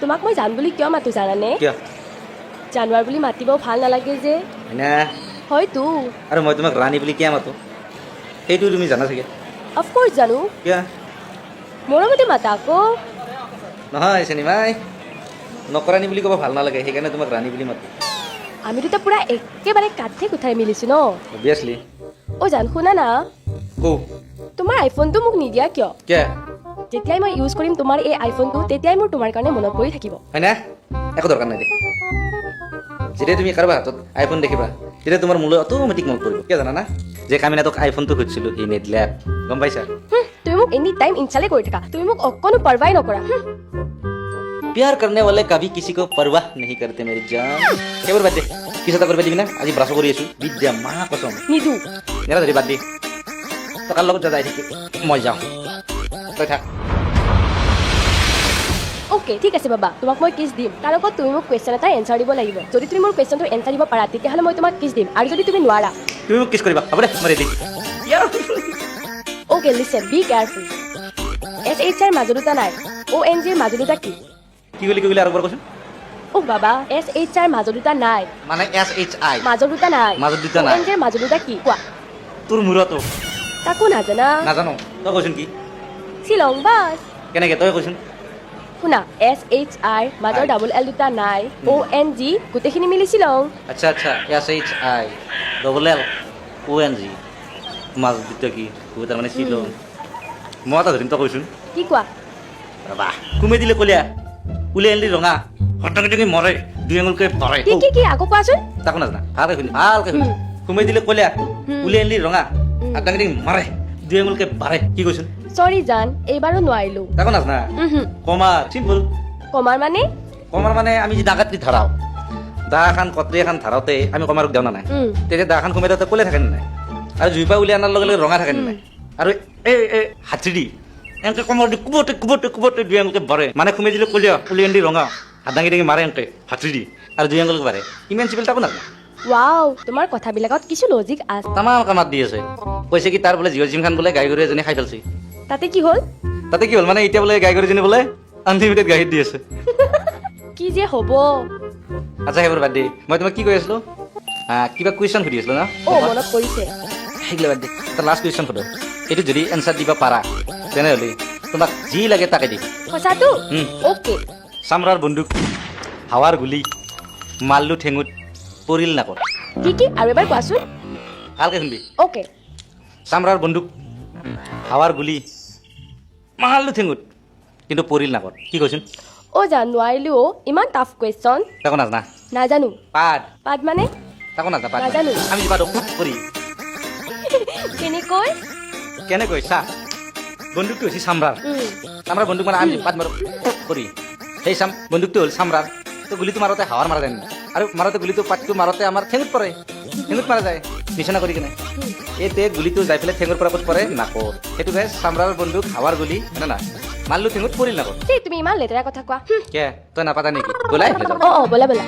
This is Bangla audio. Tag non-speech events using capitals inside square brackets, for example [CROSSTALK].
তোমাক মই জান বুলি কিয় মাতো জানানে? জানুৱাৰ বুলি মাতিব ভাল নালাগে যে। হয়তো। আৰু মই তোমাক ৰাণী বুলি কিয় মাতো? সেইটো তুমি জানা চাগে। অফক'ৰ্চ জানো। কিয়? মৰমতে মাতা আকৌ। নহয় চেনিমাই। নকৰাণী বুলি ক'ব ভাল নালাগে সেইকাৰণে তোমাক ৰাণী বুলি মাতো। আমি দুটা পুৰা একেবাৰে কাঠে কুঠাই মিলিছো ন? অভিয়াছলি অ' জান শুনা না। তোমাৰ আইফোনটো মোক নিদিয়া কিয়? কিয়? যেতিয়াই মই ইউজ কৰিম তোমাৰ এই আইফোনটো তেতিয়াই মোৰ তোমাৰ কাৰণে মনত পৰি থাকিব হয়নে একো দৰকাৰ নাই দে যেতিয়া তুমি কাৰোবাৰ হাতত আইফোন দেখিবা তেতিয়া তোমাৰ মোলৈ অট'মেটিক মনত পৰিব কিয় জানা না যে কামিনা তোক আইফোনটো খুজিছিলোঁ সি নিদিলে গম পাইছা হুম, তুমি মোক এনি টাইম ইনচালে কৰি থাকা তুমি মোক অকণো পাৰবাই নকৰা হুম, प्यार करने वाले कभी किसी को परवाह नहीं करते मेरी जान সেইবোৰ বাদ দে কিছু এটা কৰিব দিবি না আজি ব্ৰাছ কৰি আছো বিদ্যা মা কচম নিদো নেৰা ধৰি বাদ দি টকাৰ লগত যা যাই থাকি মই যাওঁ তই থাক অ'কে ঠিক আছে বাবা তোমাক মই কিছ দিম। তাৰ লগত তুমি মোক কুৱেশ্যন এটা এনচাৰ দিব লাগিব। যদি তুমি মোৰ কুৱেশ্যনটো এনচাৰ দিব পাৰা তেতিয়াহ'লে মই তোমাক কিছ দিম। আৰু যদি তুমি নোৱাৰা। তুমি মোক কিছ কৰিবা। হ'ব দে মই ready okay listen be careful S H R মাজু দুটা নাই। অ' এন জিৰ মাজু দুটা কি? কি বুলি কি বুলি আৰু এবাৰ কচোন অ' বাবা এছ এইচ আৰ মাজু দুটা নাই। মানে এছ এইচ আই মাজু দুটা নাই। মাজত দুটা নাই। এন জিৰ মাজু দুটা কি? কোৱা। তোৰ মূৰতো। তাকো নাজানা। নাজানো। তই কচোন কি? শ্বিলং বাছ কেনেকে? তই কচোন। শুনা এছ এইচ আৰ মাজৰ আই। ডাবল এল দুটা নাই অ' এন জি গোটেইখিনি মিলি শ্বিলং আচ্ছা আচ্ছা S H I double L O' N G মাছ দুটা কি? তোৰ তাৰমানে শ্বিলং মই এটা ধৰিম তই কৈছোন কি কোৱা? ৰবা কুমে দিলে কলিয়া। উলিয়াই আনিলি ৰঙা। হঠাৎ তুমি মৰে দুই আঙুলকে পৰে কি কি কি আকৌ কোৱাচোন। তাকো নাজানা ভালকে শুনি ভালকে শুনি। কুমে দিলে কলিয়া। উলিয়াই আনিলি ৰঙা। হঠাৎ তুমি মৰে দুই আঙুলকে পাৰে কি কৈছোন চৰি জান এইবাৰো নোৱাৰিলো তাকো নাজানা উমহু। কমাৰ চিম্পল কমাৰ মানে? কমাৰ মানে আমি যে ডাকাতি ধৰাও দা কটৰি এখন ধৰাওঁতে আমি কমাৰক দিওঁ না নাই। তেতিয়া দাখন সোমাই দিওঁতে ক'লে থাকে নে নাই। আৰু জুইপা উলিয়াই অনাৰ লগে লগে ৰঙা থাকে নে নাই। আৰু এই এই হাতৰি এনেকে কমৰ দি কোবতে কোবতে কোবতে দুই আঙুলকে বাঢ়ে মানে সোমাই দিলে কলিয়া আনি ৰঙা হাত দাঙি দাঙি মাৰে এনেকে হাতৰি আৰু দুই আঙুলকে বাঢ়ে ইমান চিভিল তাকো নাজানা। ৱাও তোমাৰ কথাবিলাকত কিছু লজিক আছে। তামাম কামাত দি আছে। কৈছে কি তাৰ বোলে জিঅ' চিম খান বোলে গাই গৰু এজনী খাই পেলছি তাতে কি হ'ল? তাতে কি হ'ল? মানে এতিয়া বোলে গাই গৰুজনী বোলে আনলিমিটেড গাখীৰ দি আছে। [LAUGHS] কি যে হ'ব? আচ্ছা সেইবোৰ বাদ দি। মই তোমাক কি কৈ আছিলো? কিবা কুৱেশ্যন সুধি আছিলো না? অ মনত পৰিছে। সেইগিলা বাদ দি। এটা লাষ্ট কুৱেশ্যন সোধো। এইটো যদি এনচাৰ দিব পাৰা তেনেহ'লে তোমাক যি লাগে তাকে দিম। সঁচাটো। অ'কে। চামৰাৰ বন্দুক হাৱাৰ গুলি মাল্লু ঠেঙুত পৰিল নাকত। কি কি? আৰু এবাৰ কোৱাচোন। ভালকে শুনবি। অ'কে। চামৰাৰ বন্দুক হাৱাৰ গুলি। মাল্লু ঠেঙুত কিন্তু পৰিল নাকত কি কৈছোন অ' জান নোৱাৰিলো অ' ইমান টাফ কুৱেশ্যন তাকো নাজানা নাজানো পাত পাত মানে? তাকো নাজানা পাত নাজানো। আমি যিবা কৰি কেনেকৈ কেনেকৈ চা। বন্দুকটো হৈছে চামৰাৰ। চামৰাৰ বন্দুক মানে আমি পাত মাৰো। কৰি সেই চাম বন্দুকটো হ'ল চামৰাৰ। তো গুলিটো মাৰোতে হাৱাৰ মাৰা যায় আৰু মাৰোতে গুলিটো পাতটো মাৰোতে আমাৰ ঠেঙত পৰে। ঠেঙত মাৰা যায়। বিচনা কৰি কিনে। এই তে গুলিটো যাই পেলাই ঠেঙৰ পৰা পৰে? নাকত। সেইটো গাই চামৰাৰ বন্দুক হাৱাৰ গুলি হয় না মাল্লু ঠেঙত পৰিল নাকত। তুমি ইমান লেতেৰা কথা কোৱা? হুম, কে তই নাপাতা নেকি? গলাই অ' অ' ব'লা ব'লা।